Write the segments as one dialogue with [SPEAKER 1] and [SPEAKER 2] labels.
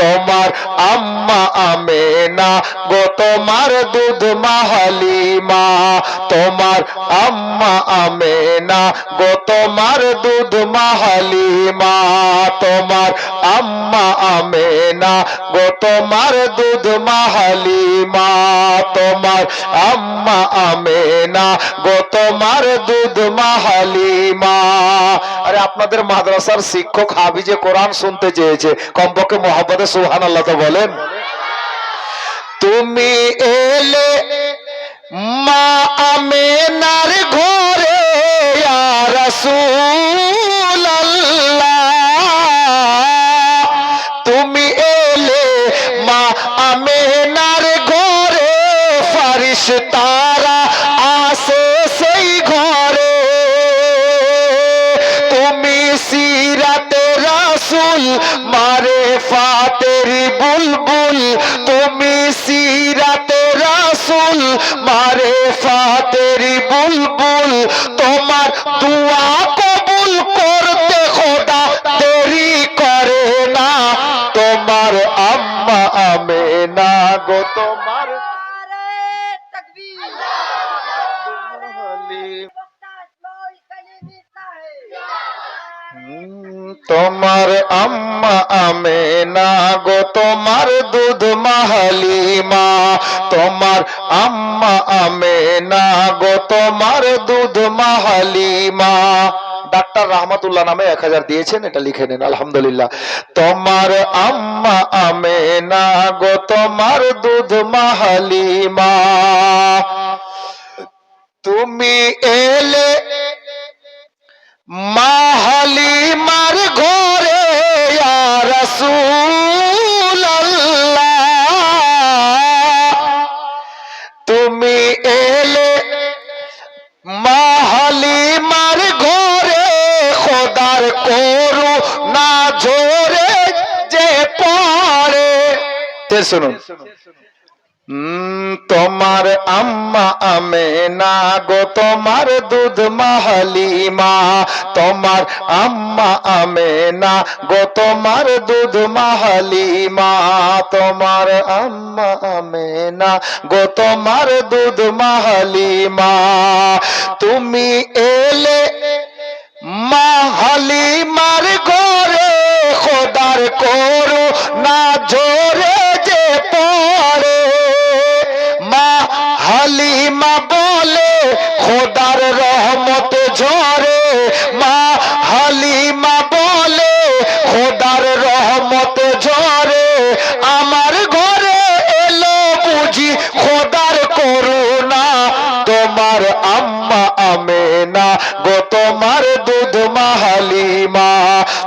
[SPEAKER 1] তোমার আম্মা আমে না গো তোমার দুধ মাহালিমা। তোমার আম্মা আমে না গো তোমার দুধ মাহালিমা। তোমার আম্মা আমে না গো তোমার দুধ মাহালিমা। তোমার আম্মা আমে না গো তোমার দুধ মাহালিমা। আরে আপনাদের মাদ্রাসার শিক্ষক হাবিজে কোরআন শুনতে চেয়েছে, কমপক্ষে মোহাম্মদে সুহান আল্লাহ তো বলেন। তুমি এলে মা আমেনার ঘরে তুমি এলে মা আমেনার ঘরে ফারিস মারে ফাতেরি বুলবুল তুমি সিরাতে রাসুল মারে ফাতেরি বুলবুল তোমার দুয়া কবুল করতে খোদা দেরি করে না তোমার আম্মা আমে না গো তোমার হুম, তোমার আম্মা আমে না গো, তোমার দুধ মাহালিমা। তোমার আম্মা আমে না গো, তোমার দুধ মাহালিমা। ডাক্তার রহমতুল্লাহ নামে এক হাজার দিয়েছেন, এটা লিখে নিন, আলহামদুলিল্লাহ। তোমার আম্মা আমে না গো, তোমার দুধ মাহালিমা। তুমি এলে মাহালিমার ঘরে, ইয়া তুমি এলে মাহালিমার ঘরে, খোদার করু না ঝরে যে পড়ে শুনুন। তোমার আম্মা আমে না গো, তোমার দুধ মাহালিমা তোমার আম্মা আমে না গো, তোমার দুধ মাহালিমা, তোমার আম্মা আমে না গো, তোমার দুধ মাহালিমা। তুমি এলে মাহালিমার গোরে খোদার করু না জোরে হালিমা বলে, খোদার রহমত ঝরে। মা হালিমা বলে, খোদার রহমত ঝরে। আমার ঘরে এলো বুঝি খোদার করুণা। তোমার আম্মা আমেনা গো, তোমার দুধ মাহালিমা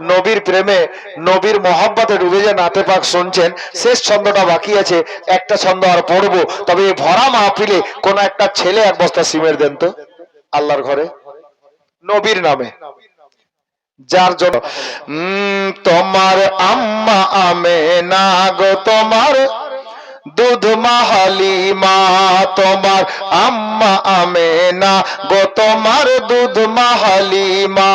[SPEAKER 1] নবীর প্রেমে, নবীর মহাব্বতে ডুবে যে নাতে পাক শুনছেন, শেষ ছন্দটা বাকি আছে, একটা ছন্দ আর পড়ব। তবে এই ভরা মাহফিলে কোন একটা ছেলে এক বস্তা সিমের দেন তো, আল্লাহর ঘরে। নবীর নামে। যার জন্য তোমার আম্মা আমে না গো, তোমার দুধ মাহালিমা, তোমার আম্মা আমে না গো, তোমার দুধ মাহালিমা।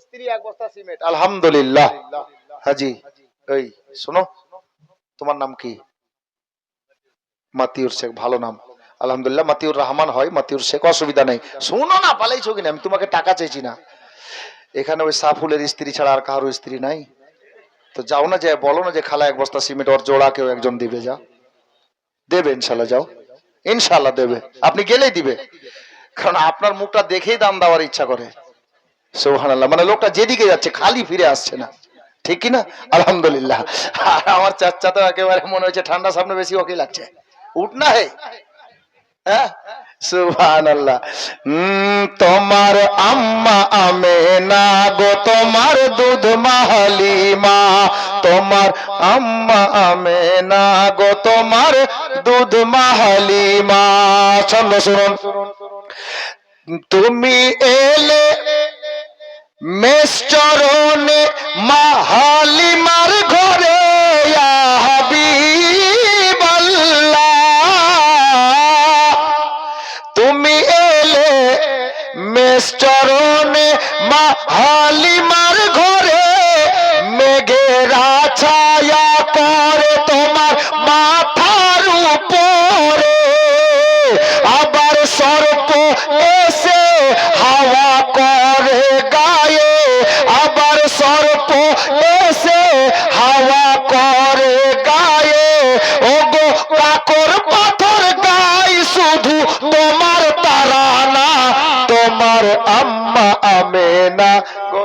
[SPEAKER 1] স্ত্রী এক বস্তা সিমেন্ট। আলহামদুলিল্লাহ। হাজি, এই, শোনো, তোমার নাম কি? মাতিউর শেখ, ভালো নাম। আলহামদুলিল্লাহ, মাতিউর রহমান হয়, মাতিউর শেখ, অসুবিধা নেই। শোনো না, পালাইছো কিনা? আমি তোমাকে টাকা চাইছি না। এখানে ওই সাফুলের স্ত্রী ছাড়া আর কারও স্ত্রী নাই। তো যাও না যে বলো না যে খালা এক বস্তা সিমেন্ট ওর জোড়া কেউ একজন দিবে যা দেবে ইনশাল্লাহ যাও। ইনশাল্লাহ দেবে। আপনি গেলেই দিবে। কারণ আপনার মুখটা দেখেই দাম দেওয়ার ইচ্ছা করে। সুবহানাল্লাহ। মানে লোকটা যেদিকে যাচ্ছে, খালি ফিরে আসছে না। ঠিক কি না আলহামদুলিল্লাহ। আর আমার চাচা তো একেবারে মনে হচ্ছে ঠান্ডা সামনে বেশি ওকে লাগছে। উঠ না হে। হ্যাঁ? সুবহানাল্লাহ। তোমার আম্মা আমেনা গো, তোমার দুধ মাহালিমা। তোমার আম্মা আমেনা গো, তোমার দুধ মাহালিমা। ছন্দ শুনুন। তুমি এলে মেশ্চরণে মাহালিমার ঘরে তোমার তারা না তোমার আম্মা আমেনা। গো